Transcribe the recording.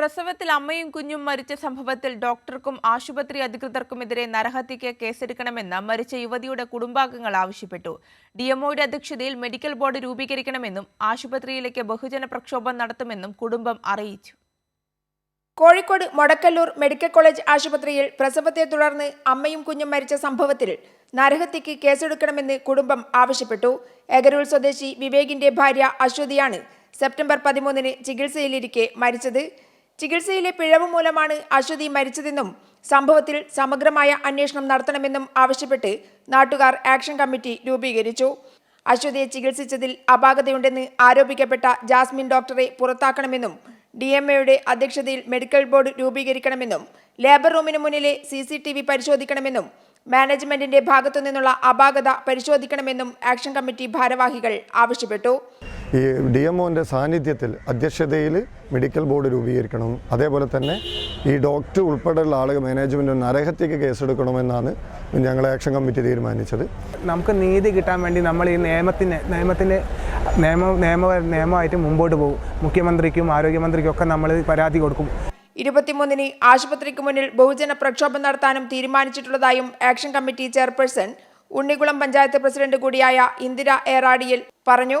പ്രസവത്തിൽ അമ്മയും കുഞ്ഞും മരിച്ച സംഭവത്തിൽ ഡോക്ടർക്കും ആശുപത്രി അധികൃതർക്കുമെതിരെ നരഹത്യയ്ക്ക് കേസെടുക്കണമെന്ന് മരിച്ച യുവതിയുടെ കുടുംബാംഗങ്ങൾ ആവശ്യപ്പെട്ടു. ഡിഎംഒയുടെ അധ്യക്ഷതയിൽ മെഡിക്കൽ ബോർഡ് രൂപീകരിക്കണമെന്നും ആശുപത്രിയിലേക്ക് ബഹുജന പ്രക്ഷോഭം നടത്തുമെന്നും കുടുംബം അറിയിച്ചു. കോഴിക്കോട് മൊടക്കല്ലൂർ മെഡിക്കൽ കോളേജ് ആശുപത്രിയിൽ പ്രസവത്തെ തുടർന്ന് അമ്മയും കുഞ്ഞും മരിച്ച സംഭവത്തിൽ നരഹത്യയ്ക്ക് കേസെടുക്കണമെന്ന് കുടുംബം ആവശ്യപ്പെട്ടു. എഗരൂൾ സ്വദേശി വിവേകിന്റെ ഭാര്യ അശ്വതിയാണ് സെപ്റ്റംബർ പതിമൂന്നിന് ചികിത്സയിലിരിക്കെ മരിച്ചത്. ചികിത്സയിലെ പിഴവ് മൂലമാണ് അശ്വതി മരിച്ചതെന്നും സംഭവത്തിൽ സമഗ്രമായ അന്വേഷണം നടത്തണമെന്നും ആവശ്യപ്പെട്ട് നാട്ടുകാർ ആക്ഷൻ കമ്മിറ്റി രൂപീകരിച്ചു. അശ്വതിയെ ചികിത്സിച്ചതിൽ അപാകതയുണ്ടെന്ന് ആരോപിക്കപ്പെട്ട ജാസ്മിൻ ഡോക്ടറെ പുറത്താക്കണമെന്നും ഡി എം എയുടെ അധ്യക്ഷതയിൽ മെഡിക്കൽ ബോർഡ് രൂപീകരിക്കണമെന്നും ലേബർ റൂമിന് മുന്നിലെ സി സി ടി വി പരിശോധിക്കണമെന്നും മാനേജ്മെന്റിന്റെ ഭാഗത്തുനിന്നുള്ള അപാകത പരിശോധിക്കണമെന്നും ആക്ഷൻ കമ്മിറ്റി ഭാരവാഹികൾ ആവശ്യപ്പെട്ടു. ഈ ഡി എം ഒന്റെ സാന്നിധ്യത്തിൽ അധ്യക്ഷതയിൽ മെഡിക്കൽ ബോർഡ് രൂപീകരിക്കണം. അതേപോലെ തന്നെ ഈ ഡോക്ടർ ഉൾപ്പെടെയുള്ള ആളുകൾ മാനേജ്മെന്റ് നരഹത്യക്ക് കേസെടുക്കണമെന്നാണ് ഞങ്ങൾ ആക്ഷൻ കമ്മിറ്റി തീരുമാനിച്ചത്. നമുക്ക് നീതി കിട്ടാൻ വേണ്ടി നമ്മൾ ഈ നിയമത്തിന് നിയമത്തിന്റെ നിയമ നിയമ നിയമമായിട്ട് മുമ്പോട്ട് പോകും. മുഖ്യമന്ത്രിക്കും ആരോഗ്യമന്ത്രിക്കും ഒക്കെ നമ്മൾ പരാതി കൊടുക്കും. ഇരുപത്തിമൂന്നിന് ആശുപത്രിക്ക് മുന്നിൽ ബഹുജന പ്രക്ഷോഭം നടത്താനും തീരുമാനിച്ചിട്ടുള്ളതായും action committee chairperson Unnikulam panchayat president കൂടിയായ ഇന്ദിര ഏറാടിയിൽ പറഞ്ഞു.